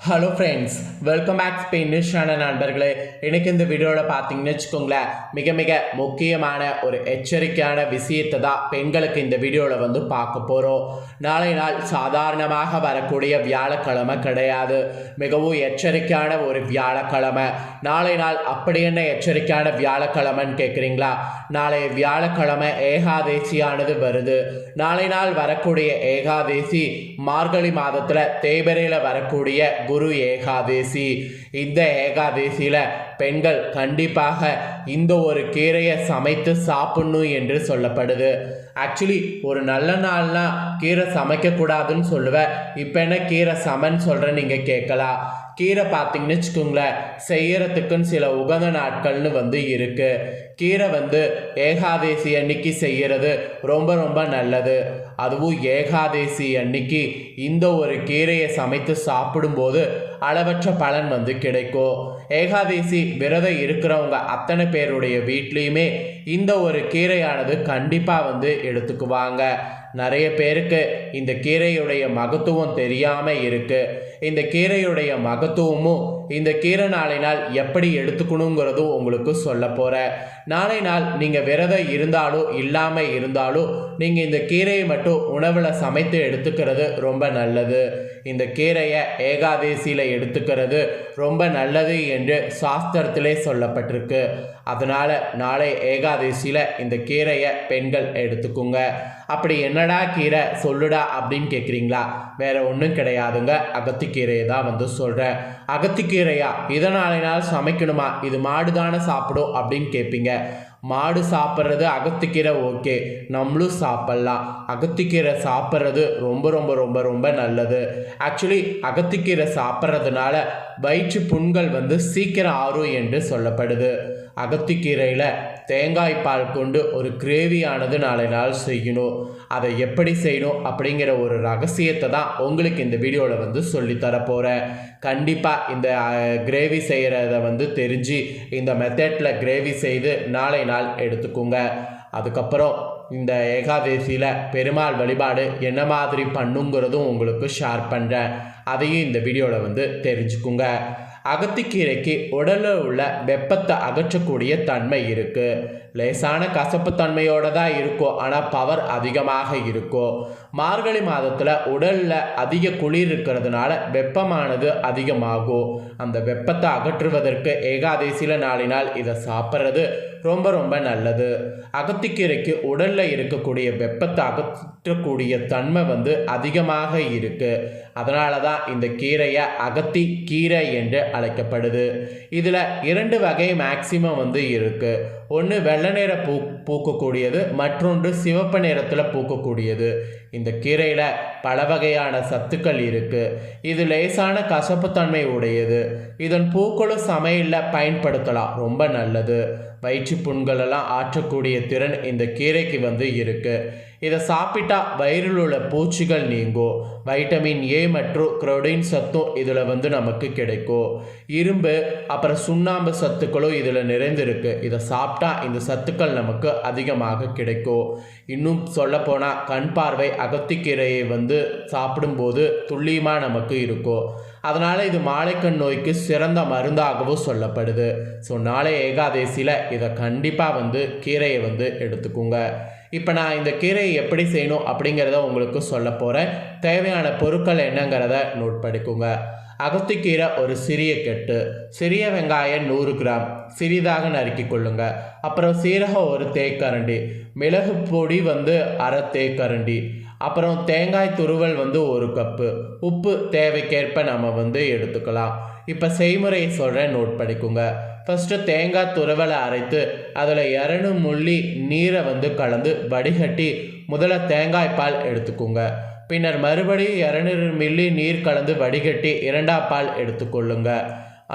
Hello friends welcome back ஸ்பெயினிஷான நண்பர்களே. எனக்கு இந்த வீடியோவில் பார்த்தீங்கன்னு வச்சுக்கோங்களேன் மிக மிக முக்கியமான ஒரு எச்சரிக்கையான விஷயத்தை தான் பெண்களுக்கு இந்த வீடியோவில் வந்து பார்க்க போகிறோம் நாளை நாள் சாதாரணமாக வரக்கூடிய வியாழக்கிழமை கிடையாது. மிகவும் எச்சரிக்கையான ஒரு வியாழக்கிழமை. நாளை நாள் அப்படி என்ன எச்சரிக்கையான வியாழக்கிழமைன்னு கேட்குறீங்களா நாளை வியாழக்கிழமை ஏகாதேசியானது வருது. நாளை நாள் வரக்கூடிய ஏகாதேசி மார்கழி மாதத்தில் தேய்பிரையில் வரக்கூடிய குரு ஏகாதேசி. இந்த ஏகாதேசியில் பெண்கள் கண்டிப்பாக இந்த ஒரு கீரையை சமைத்து சாப்பிடணும் என்று சொல்லப்படுது. ஆக்சுவலி ஒரு நல்ல நாள்னா கீரை சமைக்கக்கூடாதுன்னு சொல்லுவேன் இப்போ என்ன கீரை சமைன்னு சொல்கிறேன் நீங்கள் கேட்கலாம். கீரை பார்த்தீங்கன்னு வச்சுக்கோங்களேன் செய்யறதுக்குன்னு சில உகந்த நாட்கள்னு வந்து இருக்குது கீரை வந்து ஏகாதேசி அன்னைக்கு செய்கிறது ரொம்ப ரொம்ப நல்லது. அதுவும் ஏகாதேசி அன்னைக்கு இந்த ஒரு கீரையை சமைத்து சாப்பிடும்போது அளவற்ற பலன் வந்து கிடைக்கும். ஏகாதேசி விரதம் இருக்கிறவங்க அத்தனை பேருடைய வீட்லேயுமே இந்த ஒரு கீரையானது கண்டிப்பாக வந்து எடுத்துக்குவாங்க. நிறைய பேருக்கு இந்த கீரையுடைய மகத்துவம் தெரியாமல் இருக்குது இந்த கீரையுடைய மகத்துவமும் இந்த கீரை நாளை நாள் எப்படி எடுத்துக்கணுங்கிறதும் உங்களுக்கு சொல்ல போகிறேன் நாளை நாள் நீங்கள் விரதம் இருந்தாலும் இல்லாமல் இருந்தாலும் நீங்கள் இந்த கீரையை மட்டும் உணவில் சமைத்து எடுத்துக்கிறது ரொம்ப நல்லது. இந்த கீரையை ஏகாதேசியில் எடுத்துக்கிறது ரொம்ப நல்லது என்று சாஸ்திரத்திலே சொல்லப்பட்டிருக்கு. அதனால் நாளை ஏகாதேசியில் இந்த கீரையை பெண்கள் எடுத்துக்குங்க. அப்படி என்னடா கீரை சொல்லுடா அப்படின்னு கேட்குறீங்களா வேற ஒன்றும் கிடையாதுங்க. அகத்திக்கீரையை தான் வந்து சொல்கிறேன் அகத்திக்கீரையா இதனாலினால் சமைக்கணுமா? இது மாடு தானே சாப்பிடும் அப்படின்னு கேட்பீங்க மாடு சாப்பிட்றது அகத்திக்கீரை ஓகே. நம்மளும் சாப்பிட்லாம். அகத்திக்கீரை சாப்பிட்றது ரொம்ப ரொம்ப ரொம்ப ரொம்ப நல்லது. ஆக்சுவலி அகத்திக்கீரை சாப்பிட்றதுனால வயிற்று புண்கள் வந்து சீக்கிரம் ஆறும் என்று சொல்லப்படுது. அகத்திக்கீரையில் தேங்காய் பால் கொண்டு ஒரு கிரேவியானது நாளை நாள் செய்யணும். அதை எப்படி செய்யணும் அப்படிங்கிற ஒரு ரகசியத்தை தான் உங்களுக்கு இந்த வீடியோவில் வந்து சொல்லித்தரப்போகிறேன் கண்டிப்பாக இந்த கிரேவி செய்கிறத வந்து தெரிஞ்சு இந்த மெத்தடில் கிரேவி செய்து நாளை நாள் எடுத்துக்கோங்க. அதுக்கப்புறம் இந்த ஏகாதேசியில் பெருமாள் வழிபாடு என்ன மாதிரி பண்ணுங்கிறதும் உங்களுக்கு ஷேர் பண்ணுறேன் அதையும் இந்த வீடியோவில் வந்து தெரிஞ்சுக்குங்க. அகத்திக்கீரைக்கு உடலில் உள்ள வெப்பத்தை அகற்றக்கூடிய தன்மை இருக்குது லேசான கசப்பு தன்மையோடு தான் இருக்கும் ஆனால் பவர் அதிகமாக இருக்கும் மார்கழி மாதத்தில் உடலில் அதிக குளிர் இருக்கிறதுனால வெப்பமானது அதிகமாகும் அந்த வெப்பத்தை அகற்றுவதற்கு ஏகாதேசியில் நாளினால் இதை சாப்பிட்றது ரொம்ப ரொம்ப நல்லது. அகத்திக்கீரைக்கு உடலில் இருக்கக்கூடிய வெப்பத்தை அகற்றக்கூடிய தன்மை வந்து அதிகமாக இருக்குது அதனால தான் இந்த கீரையை அகத்தி கீரை என்று அழைக்கப்படுது. இதில் இரண்டு வகை மேக்சிமம் வந்து இருக்குது ஒன்று வெள்ளை நிற பூ பூக்கக்கூடியது மற்றொன்று சிவப்பு நிறத்தில் பூக்கக்கூடியது. இந்த கீரையில் பல வகையான சத்துக்கள் இருக்குது இது லேசான கசப்புத்தன்மை உடையது. இதன் பூக்களும் சமையலில் பயன்படுத்தலாம். ரொம்ப நல்லது. வயிற்று புண்களெல்லாம் ஆற்றக்கூடிய திறன் இந்த கீரைக்கு வந்து இருக்குது இதை சாப்பிட்டா வயிறில் உள்ள பூச்சிகள் நீங்கும் வைட்டமின் ஏ மற்றும் குரோடின் சத்தும் இதில் வந்து நமக்கு கிடைக்கும் இரும்பு அப்புறம் சுண்ணாம்பு சத்துக்களும் இதில் நிறைந்திருக்கு. இதை சாப்பிட்டா இந்த சத்துக்கள் நமக்கு அதிகமாக கிடைக்கும் இன்னும் சொல்லப்போனால் கண் பார்வை அகத்திக்கீரையை வந்து சாப்பிடும்போது துல்லியமாக நமக்கு இருக்கும் அதனால் இது மாலைக்கண் நோய்க்கு சிறந்த மருந்தாகவும் சொல்லப்படுது. ஸோ நாளை ஏகாதேசியில் இதை கண்டிப்பாக வந்து கீரையை வந்து எடுத்துக்கோங்க. இப்போ நான் இந்த கீரையை எப்படி செய்யணும் அப்படிங்கிறத உங்களுக்கு சொல்ல போகிறேன் தேவையான பொருட்கள் என்னங்கிறத நோட் பண்ணிக்கோங்க. அகத்திக்கீரை ஒரு சிறிய கெட்டு சிறிய வெங்காயம் நூறு கிராம் சிறிதாக நறுக்கி கொள்ளுங்க. அப்புறம் சீரகம் ஒரு தேக்கரண்டி மிளகு பொடி வந்து அரை தேக்கரண்டி அப்புறம் தேங்காய் துருவல் வந்து ஒரு கப்பு உப்பு தேவைக்கேற்ப நம்ம வந்து எடுத்துக்கலாம். இப்போ செய்முறையை சொல்கிறேன் நோட் பண்ணிக்கோங்க. ஃபஸ்ட்டு தேங்காய் துருவலை அரைத்து அதில் இரணு முள்ளி நீரை வந்து கலந்து வடிகட்டி முதல்ல தேங்காய் பால் எடுத்துக்கோங்க. பின்னர் மறுபடியும் இரநூறு மில்லி நீர் கலந்து வடிகட்டி இரண்டாம் பால் எடுத்துக்கொள்ளுங்க.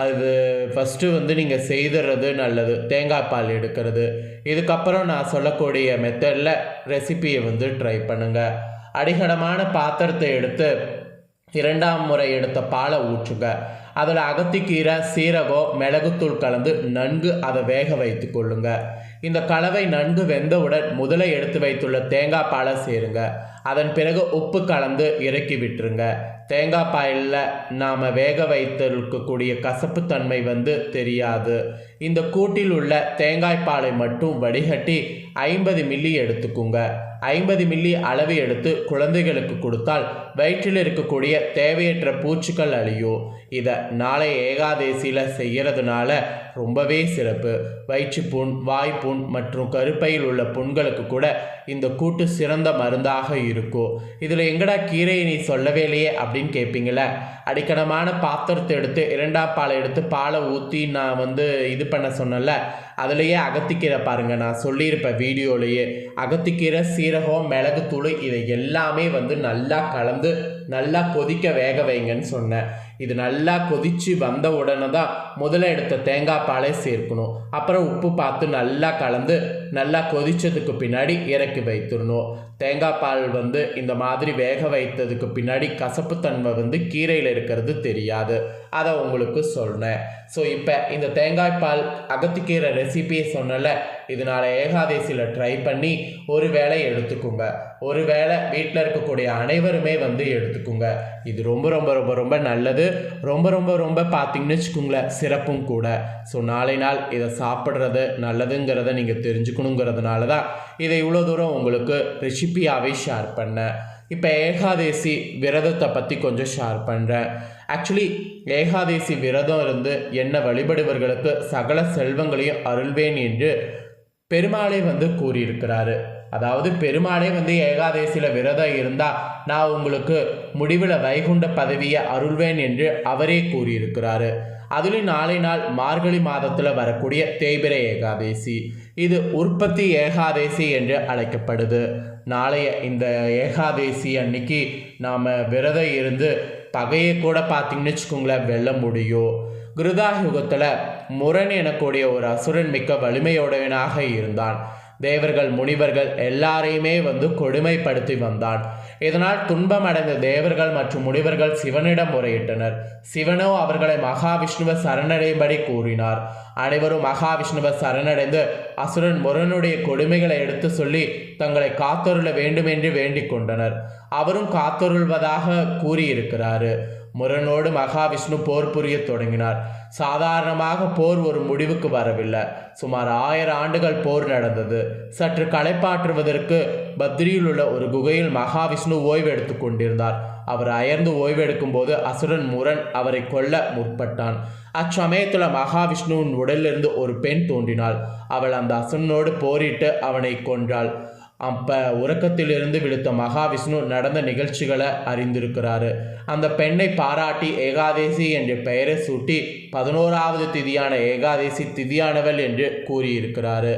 அது ஃபஸ்ட்டு வந்து நீங்கள் செய்துறது நல்லது தேங்காய் பால் எடுக்கிறது. இதுக்கப்புறம் நான் சொல்லக்கூடிய மெத்தடில் ரெசிபியை வந்து ட்ரை பண்ணுங்கள் அடிகடமான பாத்திரத்தை எடுத்து இரண்டாம் முறை எடுத்த பாலை ஊற்றுங்க. அதில் அகத்திக்கீரை சீரகம் மிளகுத்தூள் கலந்து நன்கு அதை வேக வைத்து கொள்ளுங்க. இந்த கலவை நன்கு வெந்தவுடன் முதலை எடுத்து வைத்துள்ள தேங்காய் பாலை சேருங்க. அதன் பிறகு உப்பு கலந்து இறக்கி விட்டுருங்க. தேங்காய் பாலில் நாம் வேக வைத்திருக்கக்கூடிய கசப்புத்தன்மை வந்து தெரியாது. இந்த கூட்டில் உள்ள தேங்காய் பாலை மட்டும் வடிகட்டி ஐம்பது மில்லி எடுத்துக்குங்க. ஐம்பது மில்லி அளவு எடுத்து குழந்தைகளுக்கு கொடுத்தால் வயிற்றில் இருக்கக்கூடிய தேவையற்ற பூச்சிகள் அழியும். இதை நாளை ஏகாதேசியில் செய்கிறதுனால ரொம்பவே சிறப்பு. வயிற்றுப்புண் வாய்ப்புண் மற்றும் கருப்பையில் உள்ள புண்களுக்கு கூட இந்த கூட்டு சிறந்த மருந்தாக இருக்கும். இதில் எங்கடா கீரையை நீ சொல்லவே இல்லையே அப்படின்னு கேட்பீங்களே அடிக்கடமான பாத்திரத்தை எடுத்து இரண்டாம் பாலை எடுத்து பாலை ஊற்றி நான் வந்து இது பண்ண சொன்னேன்ல அதுலேயே அகத்திக்கீரை பாருங்க நான் சொல்லியிருப்பேன் வீடியோலேயே. அகத்திக்கீரை சீரகம் மிளகுத்தூள் இதை எல்லாமே வந்து நல்லா கலந்து நல்லா கொதிக்க வேக வைங்கன்னு சொன்னேன். இது நல்லா கொதித்து வந்த உடனே தான் முதல்ல எடுத்த தேங்காய் பாலை சேர்க்கணும். அப்புறம் உப்பு பார்த்து நல்லா கலந்து நல்லா கொதித்ததுக்கு பின்னாடி இறக்கி வைத்துடணும். தேங்காய் பால் வந்து இந்த மாதிரி வேக வைத்ததுக்கு பின்னாடி கசப்புத்தன்மை வந்து கீரையில் இருக்கிறது தெரியாது. அதை உங்களுக்கு சொன்னேன் ஸோ இப்போ இந்த தேங்காய் பால் அகத்துக்கீரை ரெசிபியை சொன்னல இதனால் ஏகாதேசியில் ட்ரை பண்ணி ஒரு வேளை எடுத்துக்கோங்க. ஒரு வேளை வீட்டில் இருக்கக்கூடிய அனைவருமே வந்து எடுத்துக்கோங்க. இது ரொம்ப ரொம்ப ரொம்ப ரொம்ப நல்லது. ரொம்ப ரொம்ப ரொம்ப பார்த்தீங்கன்னு வச்சுக்கோங்களேன் சிறப்பும் கூட. ஸோ நாளை நாள் இதை சாப்பிட்றது நல்லதுங்கிறத நீங்கள் தெரிஞ்சுக்கணுங்கிறதுனால தான் இதை இவ்வளோ தூரம் உங்களுக்கு ரெசிபியாகவே ஷேர் பண்ணேன் இப்போ ஏகாதேசி விரதத்தை பற்றி கொஞ்சம் ஷேர் பண்ணுறேன் ஆக்சுவலி ஏகாதேசி விரதம் இருந்து என்ன வழிபடுவர்களுக்கு சகல செல்வங்களையும் அருள்வேன் என்று பெருமாளே வந்து கூறியிருக்கிறாரு. அதாவது பெருமாளே வந்து ஏகாதேசியில் விரதம் இருந்தால் நான் உங்களுக்கு முடிவில் வைகுண்ட பதவியை அருள்வேன் என்று அவரே கூறியிருக்கிறாரு. அதுலேயும் நாளை நாள் மார்கழி மாதத்தில் வரக்கூடிய தேய்பிரை ஏகாதேசி. இது உற்பத்தி ஏகாதேசி என்று அழைக்கப்படுது. நாளைய இந்த ஏகாதேசி அன்னைக்கு நாம் விரதம் இருந்து பகையை கூட பார்த்தீங்கன்னு வச்சுக்கோங்களேன் வெல்ல முடியும். கிருதா யுகத்தில் முரண் எனக்கூடிய ஒரு அசுரன் மிக்க வலிமையுடையவனாக இருந்தான். தேவர்கள் முனிவர்கள் எல்லாரையுமே வந்து கொடுமைப்படுத்தி வந்தான். இதனால் துன்பம் அடைந்த தேவர்கள் மற்றும் முனிவர்கள் சிவனிடம் முறையிட்டனர். சிவனோ அவர்களை மகாவிஷ்ணுவை சரணடையும்படி கூறினார். அனைவரும் மகாவிஷ்ணுவை சரணடைந்து அசுரன் முரனுடைய கொடுமைகளை எடுத்து சொல்லி தங்களை காத்தொருள வேண்டும் என்று வேண்டிக் கொண்டனர். அவரும் காத்தொருள்வதாக கூறியிருக்கிறாரு. முரனோடு மகாவிஷ்ணு போர் புரிய தொடங்கினார். சாதாரணமாக போர் ஒரு முடிவுக்கு வரவில்லை. சுமார் ஆயிரம் ஆண்டுகள் போர் நடந்தது. சற்று களைப்பாற்றுவதற்கு பத்ரியில் உள்ள ஒரு குகையில் மகாவிஷ்ணு ஓய்வெடுத்து கொண்டிருந்தார். அவர் அயர்ந்து ஓய்வெடுக்கும் போது அசுரன் முரண் அவரை கொல்ல முற்பட்டான். அச்சமயத்தில் மகாவிஷ்ணுவின் உடலிலிருந்து ஒரு பெண் தோன்றினாள். அவள் அந்த அசுரனோடு போரிட்டு அவனை கொன்றாள். அப்போ உறக்கத்திலிருந்து விழுத்த மகாவிஷ்ணு நடந்த நிகழ்ச்சிகளை அறிந்திருக்கிறாரு. அந்த பெண்ணை பாராட்டி ஏகாதேசி என்ற பெயரை சூட்டி பதினோராவது திதியான ஏகாதேசி திதியானவள் என்று கூறியிருக்கிறாரு.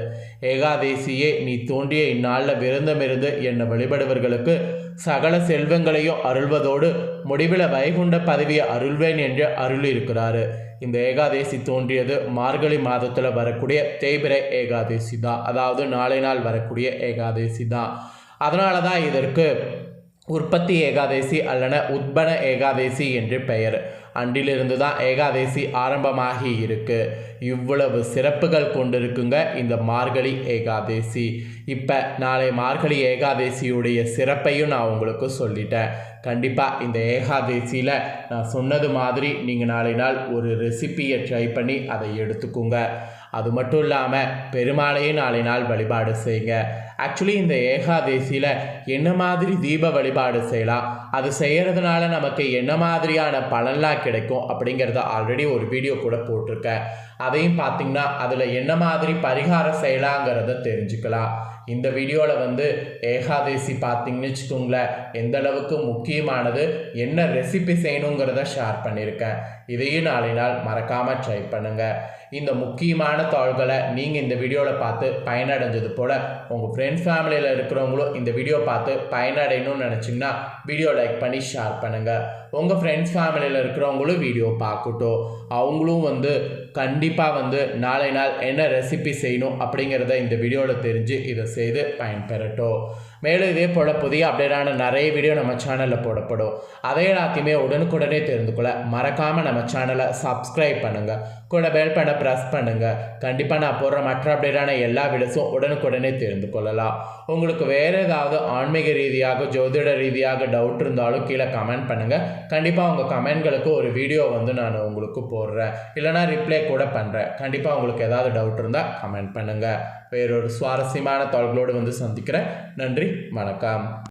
ஏகாதேசியே நீ தோன்றிய இந்நாளில் விருந்தமிருந்து என்னை வழிபடுவர்களுக்கு சகல செல்வங்களையும் அருள்வதோடு முடிவில் வைகுண்ட பதவியை அருள்வேன் என்று அருளியிருக்கிறாரு. இந்த ஏகாதேசி தோன்றியது மார்கழி மாதத்தில் வரக்கூடிய தேய்பிரை ஏகாதேசி தான். அதாவது நாளை நாள் வரக்கூடிய ஏகாதேசி தான். அதனால தான் இதற்கு உற்பத்தி ஏகாதேசி அல்லன உத்பன ஏகாதேசி என்று பெயர். அன்றிலிருந்து தான் ஏகாதேசி ஆரம்பமாகி இருக்கு. இவ்வளவு சிறப்புகள் கொண்டிருக்குங்க இந்த மார்கழி ஏகாதேசி. இப்போ நாளை மார்கழி ஏகாதேசியுடைய சிறப்பையும் நான் உங்களுக்கு சொல்லிட்டேன். கண்டிப்பாக இந்த ஏகாதேசியில் நான் சொன்னது மாதிரி நீங்கள் நாளை நாள் ஒரு ரெசிப்பியை ட்ரை பண்ணி அதை எடுத்துக்கோங்க. அது மட்டும் இல்லாமல் பெருமாளையும் நாளை நாள் வழிபாடு செய்யுங்க. ஆக்சுவலி இந்த ஏகாதேசியில் என்ன மாதிரி தீப வழிபாடு செய்யலாம்? அது செய்கிறதுனால நமக்கு என்ன மாதிரியான பலன்லாம் கிடைக்கும் அப்படிங்கிறத ஆல்ரெடி ஒரு வீடியோ கூட போட்டிருக்கேன். அதையும் பார்த்தீங்கன்னா அதில் என்ன மாதிரி பரிகாரம் செய்யலாங்கிறத தெரிஞ்சுக்கலாம். இந்த வீடியோவில் வந்து ஏகாதேசி பார்த்தீங்கன்னு வச்சுக்கோங்களேன் எந்த அளவுக்கு முக்கியமானது என்ன ரெசிபி செய்யணுங்கிறத ஷேர் பண்ணியிருக்கேன். இதையும் நாளை நாள் மறக்காமல் ட்ரை பண்ணுங்கள் இந்த முக்கியமான தாள்களை நீங்கள் இந்த வீடியோவில் பார்த்து பயனடைஞ்சது போல் உங்கள் ஃப்ரெண்ட்ஸ் ஃபேமிலியில் இருக்கிறவங்களும் இந்த வீடியோ பார்த்து பயனடையணும்னு நினச்சிங்கன்னா வீடியோ லைக் பண்ணி ஷேர் பண்ணுங்கள் உங்கள் ஃப்ரெண்ட்ஸ் ஃபேமிலியில் இருக்கிறவங்களும் வீடியோ பார்க்கட்டும். அவங்களும் வந்து கண்டிப்பாக வந்து நாளை நாள் என்ன ரெசிபி செய்யணும் அப்படிங்கிறத இந்த வீடியோவில் தெரிஞ்சு இதை செய்து பயன்பெறட்டும். மேலும் இதே போல் புதிய அப்டேட்டான நிறைய வீடியோ நம்ம சேனலில் போடப்படும். அதை எல்லாத்தையுமே உடனுக்குடனே தெரிந்து கொள்ள மறக்காமல் நம்ம சேனலை சப்ஸ்கிரைப் பண்ணுங்கள் கூட பெல் பண்ண ப்ரெஸ் பண்ணுங்கள் கண்டிப்பாக நான் போடுற மற்ற அப்டேட்டான எல்லா வீடியோஸும் உடனுக்குடனே தெரிந்து கொள்ளலாம். உங்களுக்கு வேறு ஏதாவது ஆன்மீக ரீதியாக ஜோதிட ரீதியாக டவுட் இருந்தாலும் கீழே கமெண்ட் பண்ணுங்கள் கண்டிப்பாக உங்கள் கமெண்ட்களுக்கு ஒரு வீடியோ வந்து நான் உங்களுக்கு போடுறேன். இல்லைனா ரிப்ளை கூட பண்ணுறேன் கண்டிப்பாக உங்களுக்கு ஏதாவது டவுட் இருந்தால் கமெண்ட் பண்ணுங்கள் வேறொரு சுவாரஸ்யமான தொழில்களோடு வந்து சந்திக்கிறேன். நன்றி வணக்கம்.